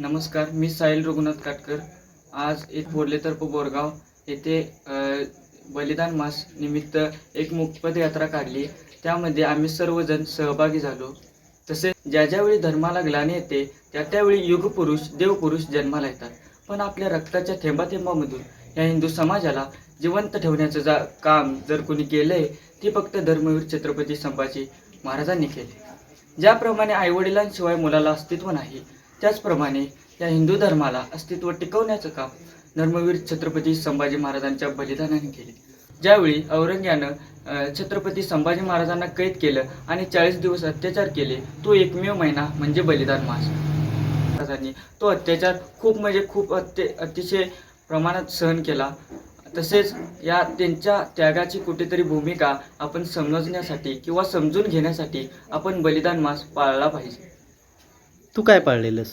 नमस्कार मी साहिल रघुनाथ काटकर. आज एक बोरले तर्फ बोरगाव येथे बलिदान मास निमित्त एक मुकपद यात्रा काढली. त्यामध्ये आम्ही सर्वजण सहभागी झालो. तसेच ज्या ज्यावेळी धर्माला ग्लानी येते त्या त्यावेळी युगपुरुष देवपुरुष जन्माला येतात. पण आपल्या रक्ताच्या थेंबाथेंबामधून या हिंदू समाजाला जिवंत ठेवण्याचं जा काम जर कोणी केलंय ते फक्त धर्मवीर छत्रपती संभाजी महाराजांनी केले. ज्याप्रमाणे आईवडिलांशिवाय मुलाला अस्तित्व नाही त्याचप्रमाणे या हिंदू धर्माला अस्तित्व टिकवण्याचं काम धर्मवीर छत्रपती संभाजी महाराजांच्या बलिदानाने केले. ज्यावेळी औरंग्यानं छत्रपती संभाजी महाराजांना कैद केलं आणि चाळीस दिवस अत्याचार केले तो एकमेव महिना म्हणजे बलिदान मास. महाराजांनी तो अत्याचार खूप म्हणजे खूप अत्य अतिशय प्रमाणात सहन केला. तसेच या त्यांच्या त्यागाची कुठेतरी भूमिका आपण समजण्यासाठी किंवा समजून घेण्यासाठी आपण बलिदान मास पाळला पाहिजे. तू काय पाळलेलंस?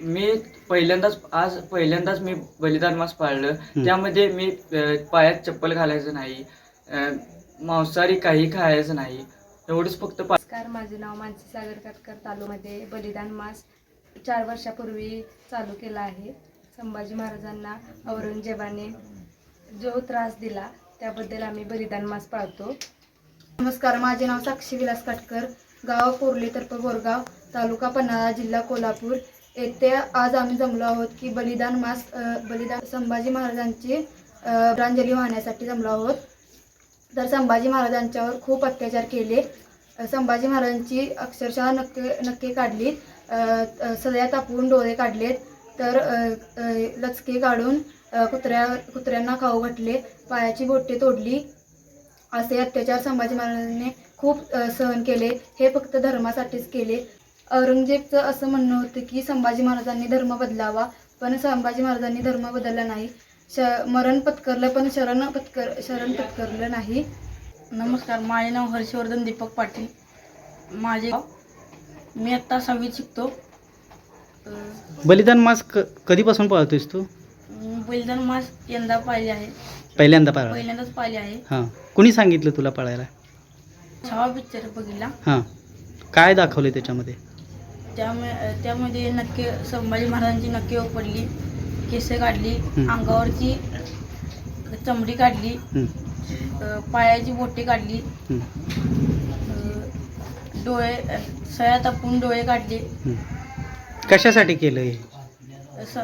मी पहिल्यांदाच आज पहिल्यांदाच मी बलिदान मास पाळलं. हं. त्यामध्ये मी अ, पायात चप्पल घालायचं नाही अ, मांसाहारी काही खायचं नाही. एवढंच फक्त पा नमस्कार माझे नाव मानसी सागर कातकर तालुमध्ये बलिदान मास चार वर्षापूर्वी चालू केला आहे. संभाजी महाराजांना औरंगजेबाने जो त्रास दिला त्याबद्दल आम्ही बलिदान मास पाळतो. नमस्कार माझे नाव साक्षी विलास काटकर. गाव कोरली तर्फ बोरगाव. तालुका पन्हाळा जिल्हा कोल्हापूर. येथे आज आम्ही जमलो आहोत की बलिदान मास बलिदान संभाजी महाराजांची प्रांजली वाहण्यासाठी जमलो आहोत. तर संभाजी महाराजांच्यावर खूप अत्याचार केले. संभाजी महाराजांची अक्षरशः नक्के नक्की काढली. अ, तापवून डोळे काढलेत. तर लचके काढून कुत्र्या कुत्र्यांना खाऊ घातले पायाची बोटे तोडली. असे अत्याचार संभाजी महाराजांनी खूप सहन केले. हे फक्त धर्मासाठीच केले. औरंगजेबचं असं म्हणणं होतं की संभाजी महाराजांनी धर्म बदलावा पण संभाजी महाराजांनी धर्म बदलला नाही. श मरण पत्करलं पण शरण पत्कर शरण पत्करलं नाही. नमस्कार माझे नाव हर्षवर्धन दीपक पाटील. माझे मी आत्ता सहावीत शिकतो. बलिदान मास क कधीपासून पाळतोयस तू? बलिदान मास यंदा पाहिले आहे. पहिल्यांदा पाळला पहिल्यांदाच पाहिले आहे. हां. कुणी सांगितलं तुला पाळायला? छावा पिक्चर बघितला. हां. काय दाखवले त्याच्यामध्ये? त्यामुळे त्यामध्ये नक्की संभाजी महाराजांची नक्की पडली. केस काढली. अंगावरची चमडी काढली अं, पायाची बोटे काढली अं, डोळे सया तापून डोळे काढले. कशासाठी केलं हे असं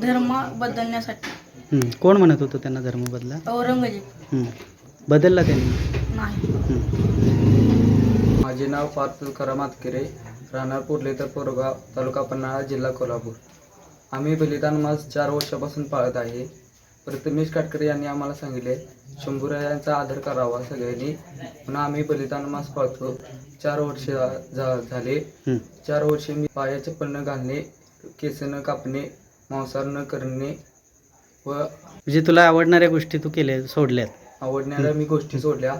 धर्म बदलण्यासाठी. हं, कोण म्हणत होतं त्यांना धर्म बदला? औरंगजेब. हं. बदलला त्यांनी? नाही. माझे नाव पार्थ तुकाराम आतकिरे राहणार पुरले तर पोरगाव तालुका पन्हाळा जिल्हा कोल्हापूर. आम्ही बलिदान मास चार वर्षापासून पाळत आहे. प्रथमेश काटकर यांनी आम्हाला सांगितले शंभूरायांचा आदर करावा सगळ्यांनी. पुन्हा आम्ही बलिदान मास पाळतो. चार वर्ष झाले. चार वर्षे मी पायाचे पन्न घालणे केस न कापणे मांसाहार न करणे व म्हणजे तुला आवडणाऱ्या गोष्टी तू केल्या सोडल्यात. आवडणाऱ्या मी गोष्टी सोडल्या.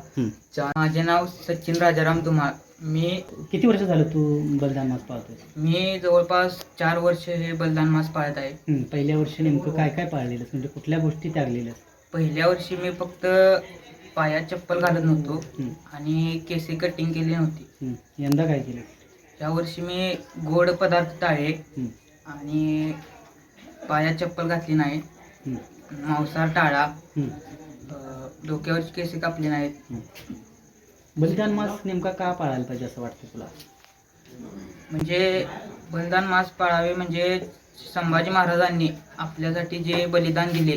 माझे नाव सचिन राजाराम धुमाळ मी किती वर्ष झालं तू बलिदान मास पाळतोय? मी जवळपास चार वर्ष हे बलिदान मास पाळत आहे. पहिल्या वर्षी नेमकं काय काय पाळलेलं म्हणजे कुठल्या गोष्टी त्यागलेल्या पहिल्या वर्षी मी फक्त पायात चप्पल घालत नव्हतो आणि केसी कटिंग केली नव्हती. यंदा काय केलं? या वर्षी मी गोड पदार्थ टाळले हं. आणि पायात चप्पल घातली नाही. मांसाहार टाळा. अं, डोक्यावरची केसी कापली नाहीत. बलिदान मास नेमका का पाळायला पाहिजे असं वाटतं तुला म्हणजे बलिदान मास पाळावे म्हणजे संभाजी महाराजांनी आपल्यासाठी जे बलिदान दिले.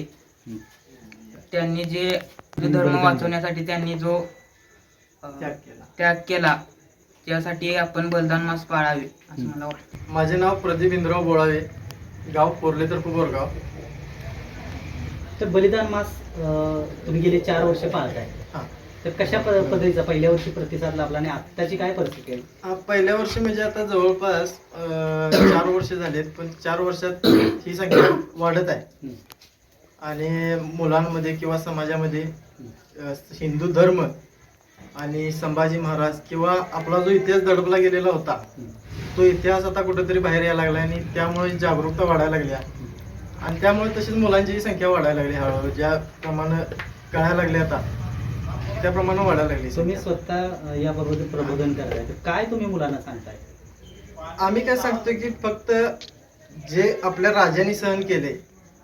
त्यांनी जे बलिदान धर्म दिले. वाचवण्यासाठी त्यांनी जो त्याग केला त्यासाठी आपण बलिदान मास पाळावे असं. मला वाटतं माझे नाव प्रदीप इंद्रराव बोळावे गाव कोरले तर बोरगाव तर बलिदान मास तुम्ही गेले चार वर्ष पाळताय हां तर कशा प- पद्धतीचा पहिल्या वर्षी प्रतिसाद लाभला आणि आत्ताची काय परिस्थिती आहे हा, पहिल्या वर्षी म्हणजे आता जवळपास अं, चार वर्ष झालेत पण चार वर्षात ही संख्या वाढत आहे. आणि मुलांमध्ये किंवा समाजामध्ये अं, हिंदू धर्म आणि संभाजी महाराज किंवा आपला जो इतिहास दडपला गेलेला होता. तो इतिहास आता कुठेतरी बाहेर यायला लागला आणि त्यामुळे जागरूकता वाढायला लागल्या आणि त्यामुळे तशीच मुलांची संख्या वाढायला लागली हळूहळू ज्याप्रमाणे कळायला लागले आता त्याप्रमाणे वाढायला लागली तुम्ही. स्वतः याबाबत प्रबोधन करताय. तर काय तुम्ही मुलांना सांगताय? आम्ही काय सांगतो की फक्त जे आपल्या राजांनी सहन केले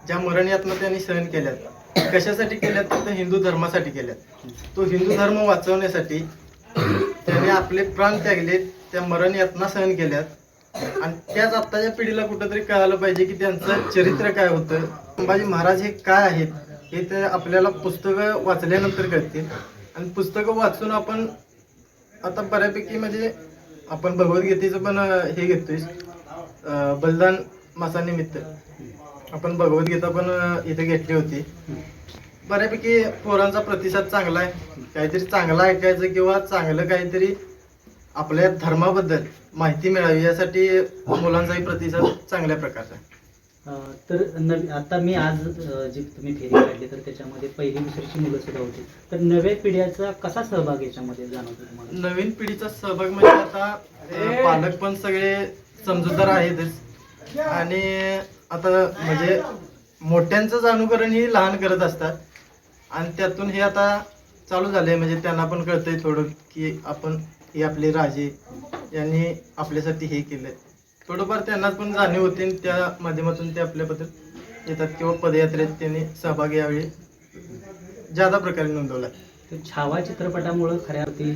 ज्या मरण यातना त्यांनी सहन केल्यात कशासाठी केल्यात? तर हिंदू धर्मासाठी केल्यात. तो हिंदू धर्म वाचवण्यासाठी त्यांनी आपले प्राण त्यागले त्या मरण यातना सहन केल्यात. आणि त्याच आत्ताच्या पिढीला कुठंतरी कळालं पाहिजे की त्यांचं चरित्र काय होतं. संभाजी महाराज हे काय आहेत हे ते आपल्याला पुस्तकं वाचल्यानंतर कळतील. आणि पुस्तकं वाचून आपण आता बऱ्यापैकी म्हणजे आपण भगवद्गीतेचं पण हे घेतोय बलिदान मासानिमित्त. आपण भगवद्गीता पण इथे घेतली होती. बऱ्यापैकी पोरांचा प्रतिसाद चांगला आहे. काहीतरी चांगलं ऐकायचं किंवा चांगलं काहीतरी आपल्या धर्माबद्दल माहिती मिळावी यासाठी मुलांचाही प्रतिसाद चांगल्या प्रकारचा आहे. तर नवी आता मी आज जी तुम्ही फेरी काढली तर त्याच्यामध्ये पहिली दुसरीची मुलं सुद्धा होती. तर नव्या पिढ्याचा कसा सहभाग याच्यामध्ये जाणवतो तुम्हाला? नवीन पिढीचा सहभाग म्हणजे आता अं, पालक पण सगळे समजूतदार आहेतच आणि आता म्हणजे मोठ्यांचंच अनुकरण ही लहान करत असतात. आणि त्यातून हे आता चालू झालंय म्हणजे त्यांना पण कळतंय थोडं की आपण हे आपले राजे यांनी आपल्यासाठी हे केलं थोडंफार त्यांना पण जाणीव होते आणि त्या माध्यमातून ते आपल्याबद्दल येतात किंवा पदयात्रेत त्यांनी सहभाग यावेळी ज्यादा प्रकारे नोंदवला. छावा चित्रपटामुळं खऱ्या अर्थी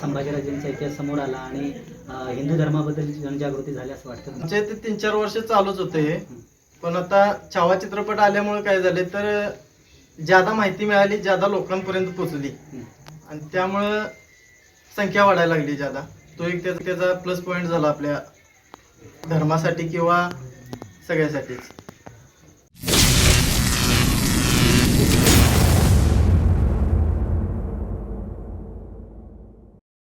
संभाजीराजेंचा इतिहास समोर आला आणि हिंदू धर्माबद्दल जनजागृती झाली असं वाटतं? म्हणजे ते तीन चार वर्ष चालूच होते हे. पण आता छावा चित्रपट आल्यामुळे काय झाले तर ज्यादा माहिती मिळाली ज्यादा लोकांपर्यंत पोचली. आणि त्यामुळं संख्या वाढायला लागली ज्यादा. तो एक त्याचा त्याचा प्लस पॉईंट झाला आपल्या धर्मासाठी किंवा सगळ्यासाठीच?